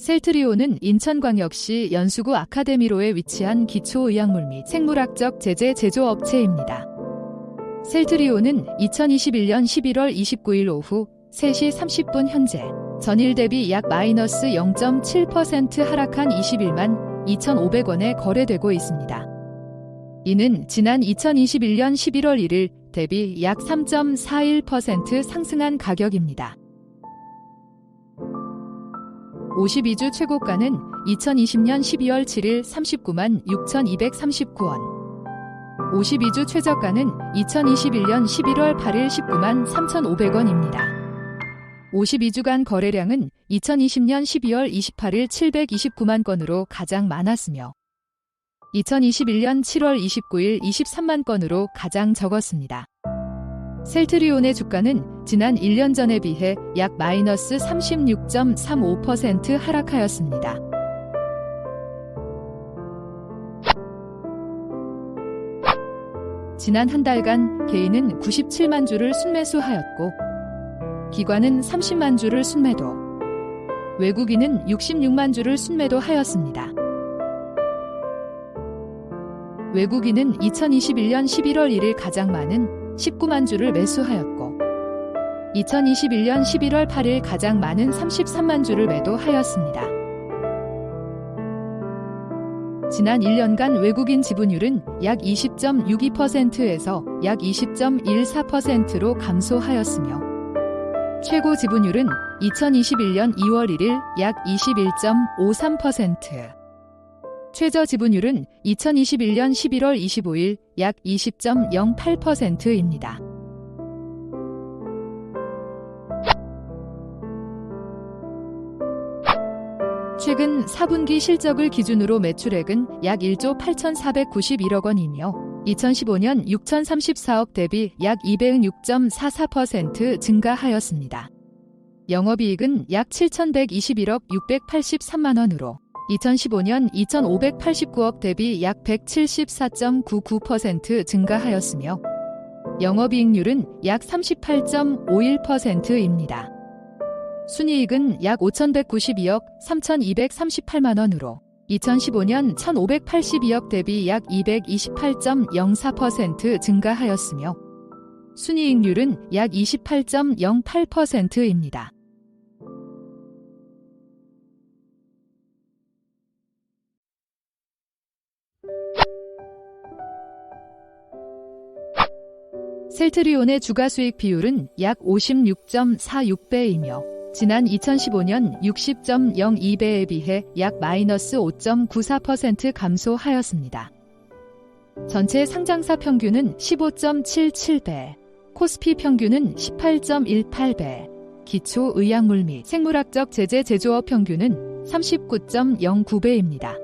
셀트리온은 인천광역시 연수구 아카데미로에 위치한 기초의약물 및 생물학적 제재 제조업체입니다. 셀트리온은 2021년 11월 29일 오후 3시 30분 현재 전일 대비 약 마이너스 0.7% 하락한 21만 2,500원에 거래되고 있습니다. 이는 지난 2021년 11월 1일 대비 약 3.41% 상승한 가격입니다. 52주 최고가는 2020년 12월 7일 39만 6,239원. 52주 최저가는 2021년 11월 8일 19만 3,500원입니다. 52주간 거래량은 2020년 12월 28일 729만 건으로 가장 많았으며 2021년 7월 29일 23만 건으로 가장 적었습니다. 셀트리온의 주가는 지난 1년 전에 비해 약 마이너스 36.35% 하락하였습니다. 지난 한 달간 개인은 97만 주를 순매수하였고 기관은 30만 주를 순매도 외국인은 66만 주를 순매도하였습니다. 외국인은 2021년 11월 1일 가장 많은 19만 주를 매수하였고 2021년 11월 8일 가장 많은 33만 주를 매도하였습니다. 지난 1년간 외국인 지분율은 약 20.62%에서 약 20.14%로 감소하였으며 최고 지분율은 2021년 2월 1일 약 21.53%, 최저 지분율은 2021년 11월 25일 약 20.08%입니다. 최근 4분기 실적을 기준으로 매출액은 약 1조 8,491억 원이며 2015년 6,034억 대비 약 206.44% 증가하였습니다. 영업이익은 약 7,121억 683만 원으로 2015년 2,589억 대비 약 174.99% 증가하였으며 영업이익률은 약 38.51%입니다. 순이익은 약 5,192억 3,238만 원으로 2015년 1,582억 대비 약 228.04% 증가하였으며 순이익률은 약 28.08%입니다. 셀트리온의 주가 수익 비율은 약 56.46배이며 지난 2015년 60.02배에 비해 약 마이너스 5.94% 감소하였습니다. 전체 상장사 평균은 15.77배, 코스피 평균은 18.18배, 기초 의약물 및 생물학적 제재 제조업 평균은 39.09배입니다.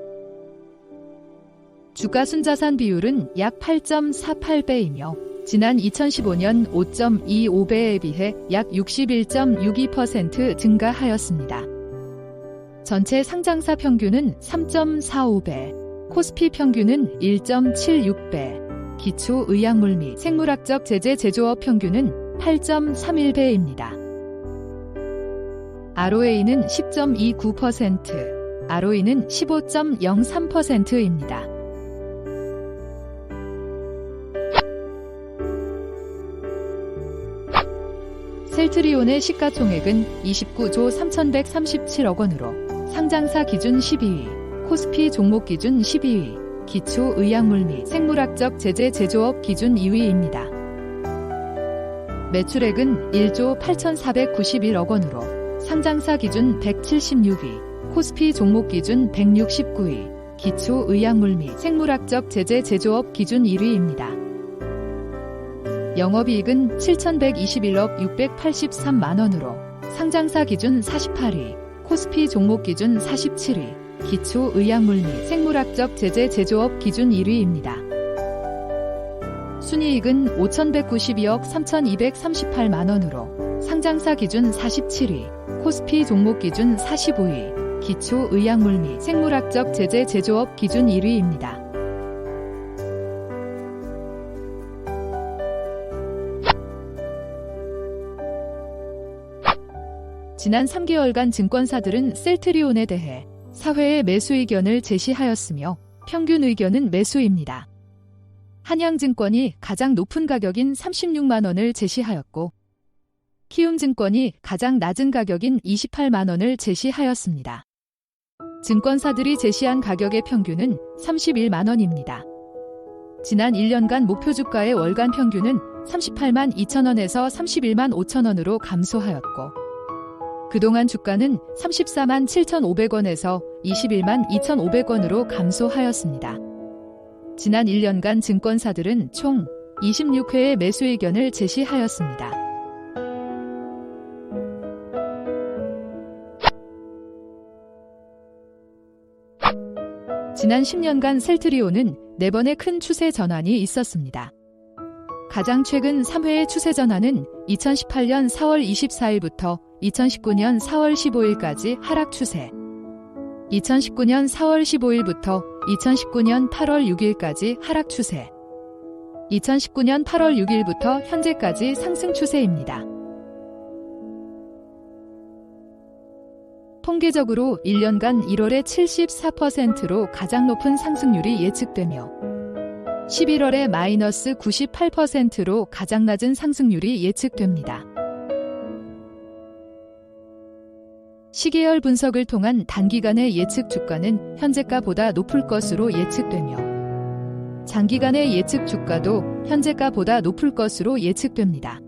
주가 순자산 비율은 약 8.48배이며 지난 2015년 5.25배에 비해 약 61.62% 증가하였습니다. 전체 상장사 평균은 3.45배, 코스피 평균은 1.76배, 기초 의약물 및 생물학적 제재 제조업 평균은 8.31배입니다. ROA는 10.29%, ROE는 15.03%입니다. 셀트리온의 시가총액은 29조 3,137억 원으로 상장사 기준 12위, 코스피 종목 기준 12위, 기초 의약물 및 생물학적 제재 제조업 기준 2위입니다. 매출액은 1조 8,491억 원으로 상장사 기준 176위, 코스피 종목 기준 169위, 기초 의약물 및 생물학적 제재 제조업 기준 1위입니다. 영업이익은 7,121억 683만 원으로 상장사 기준 48위, 코스피 종목 기준 47위, 기초 의약물 및 생물학적 제재 제조업 기준 1위입니다. 순이익은 5,192억 3,238만 원으로 상장사 기준 47위, 코스피 종목 기준 45위, 기초 의약물 및 생물학적 제재 제조업 기준 1위입니다. 지난 3개월간 증권사들은 셀트리온에 대해 사회의 매수 의견을 제시하였으며 평균 의견은 매수입니다. 한양증권이 가장 높은 가격인 36만 원을 제시하였고 키움증권이 가장 낮은 가격인 28만 원을 제시하였습니다. 증권사들이 제시한 가격의 평균은 31만 원입니다. 지난 1년간 목표 주가의 월간 평균은 38만 2천 원에서 31만 5천 원으로 감소하였고 그동안 주가는 34만 7,500원에서 21만 2,500원으로 감소하였습니다. 지난 1년간 증권사들은 총 26회의 매수 의견을 제시하였습니다. 지난 10년간 셀트리온은 4번의 큰 추세 전환이 있었습니다. 가장 최근 3회의 추세 전환은 2018년 4월 24일부터 2019년 4월 15일까지 하락 추세. 2019년 4월 15일부터 2019년 8월 6일까지 하락 추세. 2019년 8월 6일부터 현재까지 상승 추세입니다. 통계적으로 1년간 1월에 74%로 가장 높은 상승률이 예측되며 11월에 마이너스 98%로 가장 낮은 상승률이 예측됩니다. 시계열 분석을 통한 단기간의 예측 주가는 현재가보다 높을 것으로 예측되며 장기간의 예측 주가도 현재가보다 높을 것으로 예측됩니다.